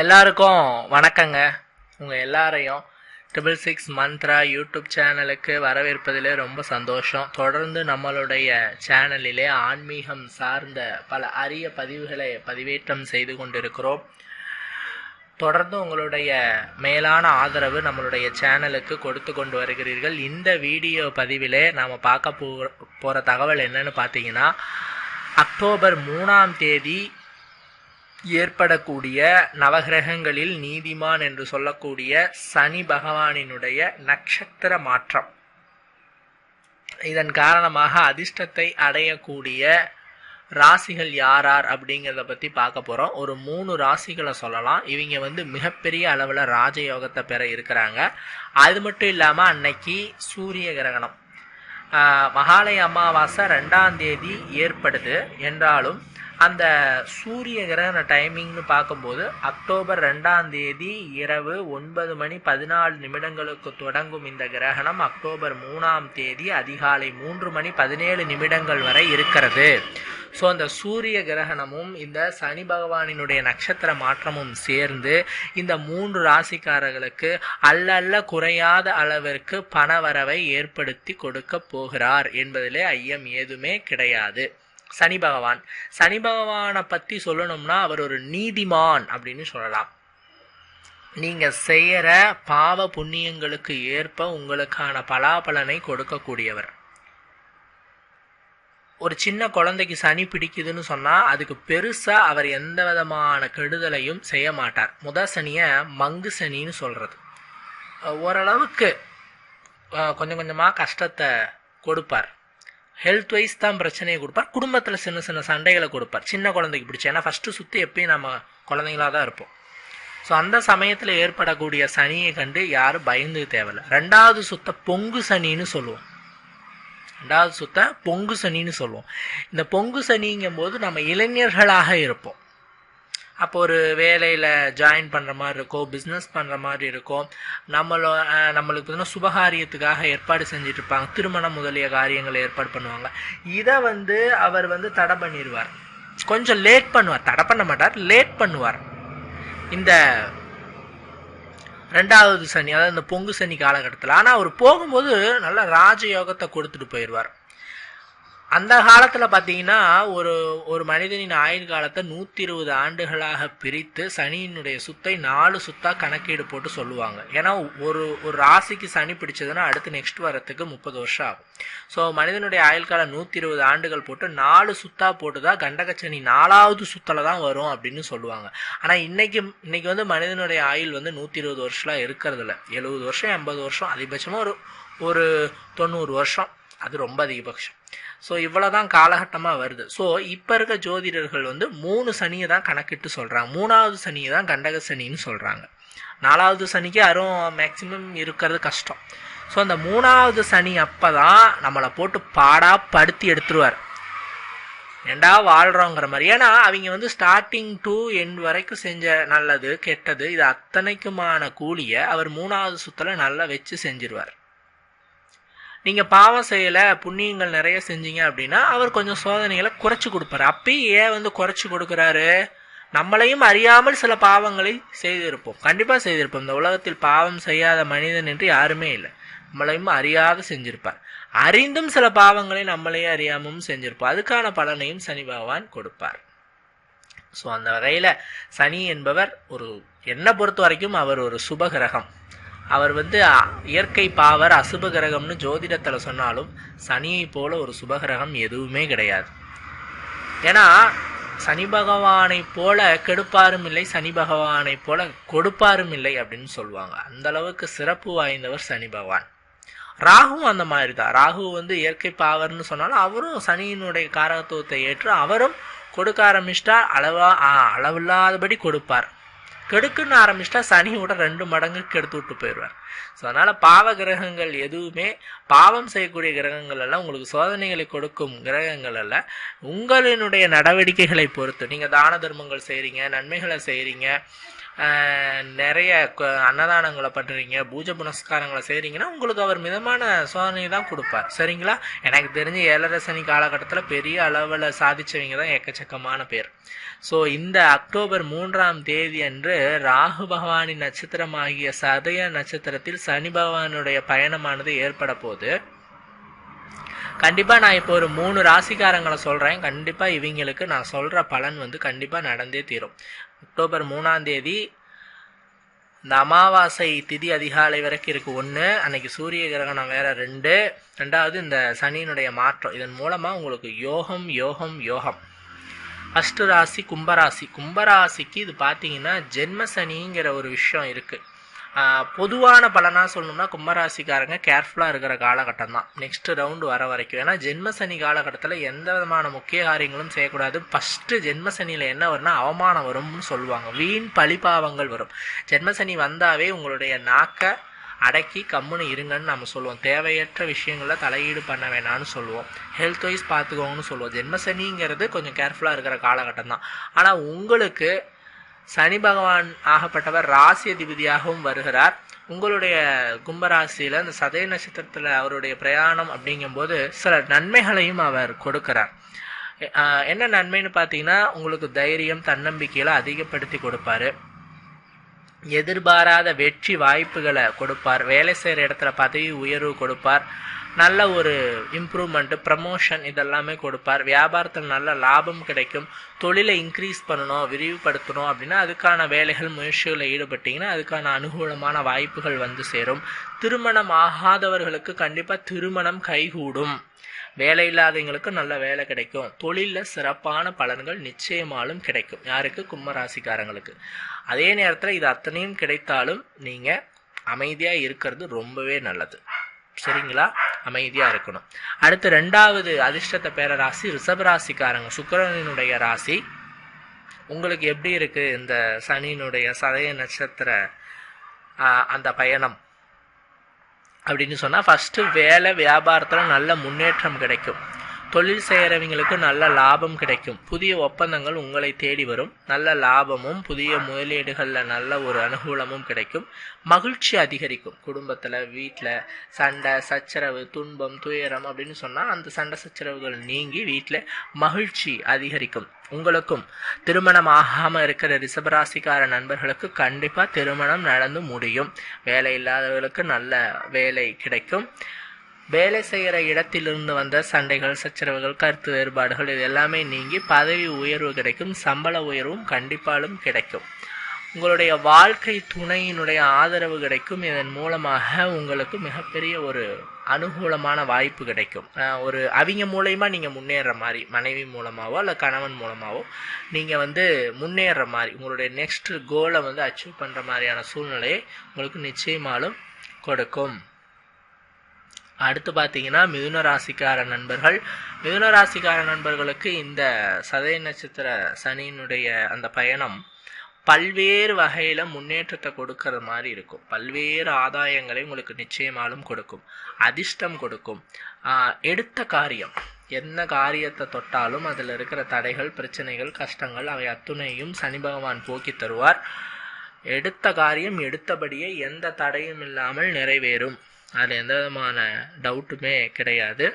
எல்லாருக்கும் வணக்கங்க. உங்கள் எல்லாரையும் ட்ரிபிள் சிக்ஸ் மந்த்ரா யூடியூப் சேனலுக்கு வரவேற்பதில் ரொம்ப சந்தோஷம். தொடர்ந்து நம்மளுடைய சேனலிலே ஆன்மீகம் சார்ந்த பல அரிய பதிவுகளை பதிவேற்றம் செய்து கொண்டிருக்கிறோம். தொடர்ந்து உங்களுடைய மேலான ஆதரவு நம்மளுடைய சேனலுக்கு கொடுத்து கொண்டு வருகிறீர்கள். இந்த வீடியோ பதிவிலே நாம் பார்க்க போ போகிற தகவல் என்னன்னு பார்த்தீங்கன்னா அக்டோபர் மூணாம் தேதி ஏற்படக்கூடிய நவகிரகங்களில் நீதிமான் என்று சொல்லக்கூடிய சனி பகவானினுடைய நட்சத்திர மாற்றம். இதன் காரணமாக அதிர்ஷ்டத்தை அடையக்கூடிய ராசிகள் யாரார் அப்படிங்கிறத பற்றி பார்க்க போகிறோம் ஒரு மூணு ராசிகளை சொல்லலாம். இவங்க வந்து மிகப்பெரிய அளவில் ராஜயோகத்தை பெற இருக்கிறாங்க. அது மட்டும் இல்லாமல் அன்னைக்கு சூரிய கிரகணம். மகாலய அமாவாசை ரெண்டாம் தேதி ஏற்படுது. என்றாலும் அந்த சூரிய கிரகண டைமிங்னு பார்க்கும்போது அக்டோபர் ரெண்டாம் தேதி இரவு ஒன்பது மணி பதினாலு நிமிடங்களுக்கு தொடங்கும் இந்த கிரகணம் அக்டோபர் மூணாம் தேதி அதிகாலை மூன்று மணி பதினேழு நிமிடங்கள் வரை இருக்கிறது. ஸோ அந்த சூரிய கிரகணமும் இந்த சனி பகவானினுடைய நட்சத்திர மாற்றமும் சேர்ந்து இந்த மூன்று ராசிக்காரர்களுக்கு அல்லல்ல குறையாத அளவிற்கு பணவரவை ஏற்படுத்தி கொடுக்க போகிறார் என்பதிலே ஐயம் ஏதுமே கிடையாது. சனி பகவான். சனி பகவானை பற்றி சொல்லணும்னா அவர் ஒரு நீதிமான் அப்படின்னு சொல்லலாம். நீங்கள் செய்கிற பாவ புண்ணியங்களுக்கு ஏற்ப உங்களுக்கான பலாபலனை கொடுக்கக்கூடியவர். ஒரு சின்ன குழந்தைக்கு சனி பிடிக்குதுன்னு சொன்னால் அதுக்கு பெருசாக அவர் எந்த விதமான கெடுதலையும் செய்ய மாட்டார். முத சனியை மங்கு சனின்னு சொல்கிறது ஓரளவுக்கு கொஞ்சம் கொஞ்சமாக கஷ்டத்தை கொடுப்பார். ஹெல்த் வைஸ் தான் பிரச்சனையை கொடுப்பார். குடும்பத்தில் சின்ன சின்ன சண்டைகளை கொடுப்பார். சின்ன குழந்தைக்கு பிடிச்ச. ஏன்னா ஃபஸ்ட்டு சுற்றி எப்பயும் நம்ம குழந்தைங்களா தான் இருப்போம். ஸோ அந்த சமயத்தில் ஏற்படக்கூடிய சனியை கண்டு யாரும் பயந்து தேவையில்ல. ரெண்டாவது சுத்த பொங்கு சனின்னு சொல்லுவோம். ரெண்டாவது சுத்த பொங்கு சனின்னு சொல்லுவோம். இந்த பொங்கு சனிங்கும் போது நம்ம இளைஞர்களாக இருப்போம். அப்போ ஒரு வேலையில் ஜாயின் பண்ணுற மாதிரி இருக்கும் பிஸ்னஸ் பண்ணுற மாதிரி இருக்கும். நம்மளோ நம்மளுக்கு பார்த்தீங்கன்னா சுபகாரியத்துக்காக ஏற்பாடு செஞ்சுட்டு இருப்பாங்க. திருமணம் முதலிய காரியங்களை ஏற்பாடு பண்ணுவாங்க. இதை வந்து அவர் வந்து தடை பண்ணிடுவார் கொஞ்சம் லேட் பண்ணுவார். தடை பண்ண மாட்டார் லேட் பண்ணுவார். இந்த ரெண்டாவது சனி அதாவது இந்த பொங்கு சனி காலகட்டத்தில். ஆனால் அவர் போகும்போது நல்ல ராஜயோகத்தை கொடுத்துட்டு போயிடுவார் அந்த காலத்தில் பார்த்தீங்கன்னா ஒரு ஒரு மனிதனின் ஆயுள் காலத்தை நூற்றி இருபது ஆண்டுகளாக பிரித்து சனியினுடைய சுத்தை நாலு சுத்தாக கணக்கீடு போட்டு சொல்லுவாங்க. ஏன்னா ஒரு ஒரு ராசிக்கு சனி பிடிச்சதுன்னா அடுத்து நெக்ஸ்ட் வரத்துக்கு முப்பது வருஷம் ஆகும். ஸோ மனிதனுடைய ஆயுள் காலம் நூற்றி இருபது ஆண்டுகள் போட்டு நாலு சுத்தாக போட்டு தான் கண்டகச்சனி நாலாவது சுத்தில் தான் வரும் அப்படின்னு சொல்லுவாங்க. ஆனால் இன்னைக்கு இன்னைக்கு வந்து மனிதனுடைய ஆயுள் வந்து நூற்றி இருபது வருஷம்லாம் இருக்கிறதில்ல. எழுபது வருஷம் எண்பது வருஷம் அதிகபட்சமாக ஒரு ஒரு தொண்ணூறு வருஷம். அது ரொம்ப அதிகபட்சம். ஸோ இவ்வளோதான் காலகட்டமாக வருது. ஸோ இப்போ இருக்க ஜோதிடர்கள் வந்து மூணு சனியை தான் கணக்கிட்டு சொல்கிறாங்க மூணாவது சனியை தான் கண்டக சனின்னு சொல்கிறாங்க நாலாவது சனிக்கு யாரும் மேக்சிமம் இருக்கிறது கஷ்டம். ஸோ அந்த மூணாவது சனி அப்போ தான் நம்மளை போட்டு பாடாக படுத்தி எடுத்துருவார். ஏண்டா வாழ்கிறோங்கிற மாதிரி. ஏன்னா அவங்க வந்து ஸ்டார்டிங் டு எண்ட் வரைக்கும் செஞ்ச நல்லது கெட்டது இது அத்தனைக்குமான கூலியை அவர் மூணாவது சுத்தில் நல்லா வச்சு செஞ்சிருவார். நீங்கள் பாவம் செய்யலை புண்ணியங்கள் நிறைய செஞ்சீங்க அப்படின்னா அவர் கொஞ்சம் சோதனைகளை குறைச்சி கொடுப்பாரு. அப்பயும் ஏன் வந்து குறைச்சி கொடுக்குறாரு? நம்மளையும் அறியாமல் சில பாவங்களை செய்திருப்போம். கண்டிப்பாக செய்திருப்போம். இந்த உலகத்தில் பாவம் செய்யாத மனிதன் என்று யாருமே இல்லை. நம்மளையும் அறியாத செஞ்சிருப்பார். அறிந்தும் சில பாவங்களை நம்மளையே அறியாமும் செஞ்சிருப்போம். அதுக்கான பலனையும் சனி பகவான் கொடுப்பார். ஸோ அந்த வகையில் சனி என்பவர் ஒரு என்னை பொறுத்த வரைக்கும் அவர் ஒரு சுபகிரகம் அவர் வந்து இயற்கை பாவர் அசுப கிரகம்னு ஜோதிடத்தில் சொன்னாலும் சனியை போல ஒரு சுபகிரகம் எதுவுமே கிடையாது. ஏன்னா சனி பகவானை போல கெடுப்பாரும் இல்லை சனி பகவானை போல கொடுப்பாரும் இல்லை அப்படின்னு சொல்லுவாங்க. அந்த அளவுக்கு சிறப்பு வாய்ந்தவர் சனி பகவான். ராகுவும் அந்த மாதிரி தான் ராகு வந்து இயற்கை பாவர்னு சொன்னாலும் அவரும் சனியினுடைய காரகத்துவத்தை ஏற்று அவரும் கொடுக்க ஆரம்பிச்சிட்டா அளவா அளவில்லாதபடி கொடுப்பார். கெடுக்குன்னு ஆரம்பிச்சிட்டா சனியோட ரெண்டு மடங்கு கெடுத்து விட்டு போயிடுவார். ஸோ அதனால் பாவ கிரகங்கள் எதுவுமே பாவம் செய்யக்கூடிய கிரகங்கள் எல்லாம் உங்களுக்கு சோதனைகளை கொடுக்கும் கிரகங்கள் அல்ல. உங்களினுடைய நடவடிக்கைகளை பொறுத்து நீங்கள் தான தர்மங்கள் செய்கிறீங்க நன்மைகளை செய்கிறீங்க நிறைய அன்னதானங்களை பண்ணுறீங்க பூஜை புனஸ்காரங்களை செய்கிறீங்கன்னா உங்களுக்கு அவர் மிதமான சோதனை தான் கொடுப்பார். சரிங்களா? எனக்கு தெரிஞ்சு ஏழரை சனி காலகட்டத்தில் பெரிய அளவில் சாதிச்சவங்க தான் எக்கச்சக்கமான பேர். ஸோ இந்த அக்டோபர் மூன்றாம் தேதி அன்று ராகு பகவானின் நட்சத்திரமாகிய சதய நட்சத்திரத்தில் சனி பகவானுடைய பயணமானது ஏற்பட போது கண்டிப்பாக நான் இப்போ ஒரு மூணு ராசிக்காரங்களை சொல்கிறேன் கண்டிப்பாக இவங்களுக்கு நான் சொல்கிற பலன் வந்து கண்டிப்பாக நடந்தே தீரும். அக்டோபர் மூணாம் தேதி இந்த அமாவாசை திதி அதிகாலை வரைக்கும் இருக்கு ஒன்று அன்னைக்கு சூரிய கிரகணம் வேற ரெண்டு ரெண்டாவது இந்த சனியினுடைய மாற்றம். இதன் மூலமாக உங்களுக்கு யோகம் யோகம் யோகம். ஃபஸ்ட்டு ராசி கும்பராசி. கும்பராசிக்கு இது பார்த்தீங்கன்னா ஜென்ம சனிங்கிற ஒரு விஷயம் இருக்குது பொதுவான பலனாக சொல்லணும்னா கும்பராசிக்காரங்க கேர்ஃபுல்லாக இருக்கிற காலகட்டம் தான். நெக்ஸ்ட் ரவுண்டு வர வரைக்கும். ஏன்னா ஜென்மசனி காலகட்டத்தில் எந்த விதமான முக்கிய காரியங்களும் செய்யக்கூடாது. ஃபஸ்ட்டு ஜென்ம சனியில் என்ன வரும்னா அவமானம் வரும்னு சொல்லுவாங்க. வீண் பழிபாவங்கள் வரும். ஜென்மசனி வந்தாவே உங்களுடைய நாக்கை அடக்கி கம்முன்னு இருங்கன்னு நம்ம சொல்லுவோம். தேவையற்ற விஷயங்களில் தலையீடு பண்ண வேணாம்னு சொல்லுவோம். ஹெல்த் வைஸ் பார்த்துக்கோங்கன்னு சொல்லுவோம். ஜென்மசனிங்கிறது கொஞ்சம் கேர்ஃபுல்லாக இருக்கிற காலகட்டம் தான். ஆனால் உங்களுக்கு சனி பகவான் ஆகப்பட்டவர் ராசி அதிபதியாகவும் வருகிறார். உங்களுடைய கும்பராசியில் இந்த சதய நட்சத்திரத்தில் அவருடைய பிரயாணம் அப்படிங்கும்போது சில நன்மைகளையும் அவர் கொடுக்கிறார். என்ன நன்மைன்னு பார்த்தீங்கன்னா உங்களுக்கு தைரியம் தன்னம்பிக்கையில் அதிகப்படுத்தி கொடுப்பாரு. எதிர்பாராத வெற்றி வாய்ப்புகளை கொடுப்பார். வேலை செய்கிற இடத்துல பதவி உயர்வு கொடுப்பார். நல்ல ஒரு இம்ப்ரூவ்மெண்ட்டு ப்ரமோஷன் இதெல்லாமே கொடுப்பார். வியாபாரத்தில் நல்ல லாபம் கிடைக்கும். தொழிலை இன்க்ரீஸ் பண்ணணும் விரிவுபடுத்தணும் அப்படின்னா அதுக்கான வேலைகள் முயற்சிகளில் ஈடுபட்டீங்கன்னா அதுக்கான அனுகூலமான வாய்ப்புகள் வந்து சேரும். திருமணம் ஆகாதவர்களுக்கு கண்டிப்பாக திருமணம் கைகூடும். வேலை இல்லாதவங்களுக்கு நல்ல வேலை கிடைக்கும். தொழிலில் சிறப்பான பலன்கள் நிச்சயமாலும் கிடைக்கும். யாருக்கு? கும்பராசிக்காரங்களுக்கு. அதே நேரத்தில் இது அத்தனையும் கிடைத்தாலும் நீங்கள் அமைதியாக இருக்கிறது ரொம்பவே நல்லது. சரிங்களா? அமைதியாக இருக்கணும். அடுத்து ரெண்டாவது அதிர்ஷ்டத்தை பேர ராசி ராசிக்காரங்க சுக்கிரனினுடைய ராசி. உங்களுக்கு எப்படி இருக்கு இந்த சனியினுடைய சதய நட்சத்திர அந்த பயணம்? அப்படின்னு சொன்னால் ஃபஸ்ட்டு வேலை வியாபாரத்தில் நல்ல முன்னேற்றம் கிடைக்கும். தொழில் செய்கிறவங்களுக்கு நல்ல லாபம் கிடைக்கும். புதிய ஒப்பந்தங்கள் உங்களை தேடி வரும். நல்ல லாபமும் புதிய முதலீடுகளில் நல்ல ஒரு அனுகூலமும் கிடைக்கும். மகிழ்ச்சி அதிகரிக்கும். குடும்பத்தில் வீட்டில் சண்டை சச்சரவு துன்பம் துயரம் அப்படின்னு சொன்னால் அந்த சண்டை சச்சரவுகள் நீங்கி வீட்டில் மகிழ்ச்சி அதிகரிக்கும். உங்களுக்கும் திருமணம் ஆகாமல் இருக்கிற ரிஷபராசிக்கார நண்பர்களுக்கு கண்டிப்பாக திருமணம் நடந்து முடியும். வேலை இல்லாதவர்களுக்கு நல்ல வேலை கிடைக்கும். வேலை செய்கிற இடத்திலிருந்து வந்த சண்டைகள் சச்சரவுகள் கருத்து வேறுபாடுகள் இது எல்லாமே நீங்கி பதவி உயர்வு கிடைக்கும் சம்பள உயர்வும் கண்டிப்பாலும் கிடைக்கும். உங்களுடைய வாழ்க்கை துணையினுடைய ஆதரவு கிடைக்கும். இதன் மூலமாக உங்களுக்கு மிகப்பெரிய ஒரு அனுகூலமான வாய்ப்பு கிடைக்கும். ஒரு அவங்க மூலயமா நீங்கள் முன்னேற மாதிரி மனைவி மூலமாகவோ இல்லை கணவன் மூலமாகவோ நீங்கள் வந்து முன்னேற மாதிரி உங்களுடைய நெக்ஸ்ட் கோலை வந்து அச்சீவ் பண்ணுற மாதிரியான சூழ்நிலையை உங்களுக்கு நிச்சயமாலும் கொடுக்கும். அடுத்து பார்த்தீங்கன்னா மிதுன ராசிக்கார நண்பர்கள். மிதுன ராசிக்கார நண்பர்களுக்கு இந்த சதய நட்சத்திர சனியினுடைய அந்த பயணம் பல்வேறு வகையில் முன்னேற்றத்தை கொடுக்கற மாதிரி இருக்கும். பல்வேறு ஆதாயங்களை உங்களுக்கு நிச்சயமாலும் கொடுக்கும். அதிர்ஷ்டம் கொடுக்கும். எடுத்த காரியம். என்ன காரியத்தை தொட்டாலும் அதில் இருக்கிற தடைகள் பிரச்சனைகள் கஷ்டங்கள் அவை அத்துணையும் சனி பகவான் போக்கி தருவார். எடுத்த காரியம் எடுத்தபடியே எந்த தடையும் இல்லாமல் நிறைவேறும். அதில் எந்த விதமான டவுட்டுமே கிடையாது.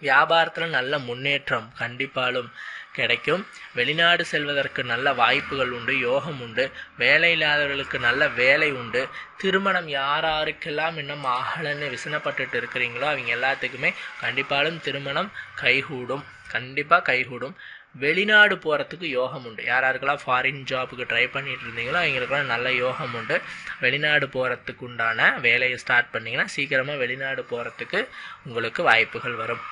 வியாபாரத்தில் நல்ல முன்னேற்றம் கண்டிப்பாலும் கிடைக்கும். வெளிநாடு செல்வதற்கு நல்ல வாய்ப்புகள் உண்டு யோகம் உண்டு வேலை இல்லாதவர்களுக்கு நல்ல வேலை உண்டு. திருமணம் யார் யாருக்கெல்லாம் இன்னும் ஆகலைன்னு விசனப்பட்டுட்டு இருக்கிறீங்களோ அவங்க எல்லாத்துக்குமே கண்டிப்பாலும் திருமணம் கைகூடும். கண்டிப்பாக கைகூடும். வெளிநாடு போகிறதுக்கு யோகம் உண்டு. யார் யாருக்கெல்லாம் ஃபாரின் ஜாபுக்கு ட்ரை பண்ணிட்டு இருந்தீங்களோ அவங்களுக்கெல்லாம் நல்ல யோகம் உண்டு. வெளிநாடு போகிறதுக்கு உண்டான வேலையை ஸ்டார்ட் பண்ணிங்கன்னா சீக்கிரமாக வெளிநாடு போகிறதுக்கு உங்களுக்கு வாய்ப்புகள் வரும்.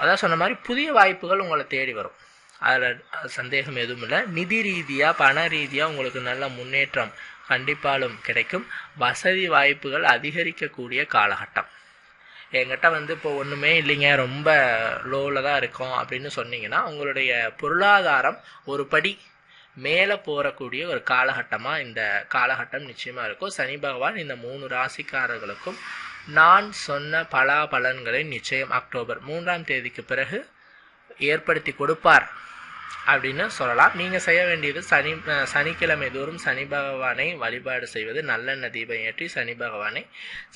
அதான் சொன்ன மாதிரி புதிய வாய்ப்புகள் உங்களை தேடி வரும். அதில் சந்தேகம் எதுவும் இல்லை. நிதி ரீதியாக பண ரீதியாக உங்களுக்கு நல்ல முன்னேற்றம் கண்டிப்பாலும் கிடைக்கும். வசதி வாய்ப்புகள் அதிகரிக்கக்கூடிய காலகட்டம். என்கிட்ட வந்து இப்போ ஒன்றுமே இல்லைங்க ரொம்ப லோவில் தான் இருக்கோம் அப்படின்னு சொன்னீங்கன்னா உங்களுடைய பொருளாதாரம் ஒரு படி மேலே போகக்கூடிய ஒரு காலகட்டமாக இந்த காலகட்டம் நிச்சயமாக இருக்கும். சனி பகவான் இந்த மூணு ராசிக்காரர்களுக்கும் நான் சொன்ன பலா பலன்களை நிச்சயம் அக்டோபர் மூன்றாம் தேதிக்கு பிறகு ஏற்படுத்தி கொடுப்பார். அப்படின்னு சொல்லலாம். நீங்கள் செய்ய வேண்டியது சனி சனிக்கிழமை தோறும் சனி பகவானை வழிபாடு செய்வது. நல்லெண்ணெய் தீபம் ஏற்றி சனி பகவானை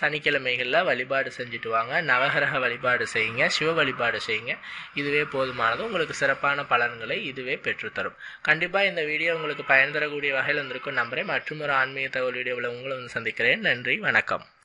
சனிக்கிழமைகளில் வழிபாடு செஞ்சுட்டு வாங்க. நவகிரக வழிபாடு செய்யுங்க. சிவ வழிபாடு செய்யுங்க. இதுவே போதுமானது. உங்களுக்கு சிறப்பான பலன்களை இதுவே பெற்றுத்தரும். கண்டிப்பாக இந்த வீடியோ உங்களுக்கு பயன் தரக்கூடிய வகையில் வந்திருக்கும் நம்புறேன். மற்றும் ஒரு ஆன்மீக தகவல் வீடியோவில் உங்களை வந்து சந்திக்கிறேன். நன்றி. வணக்கம்.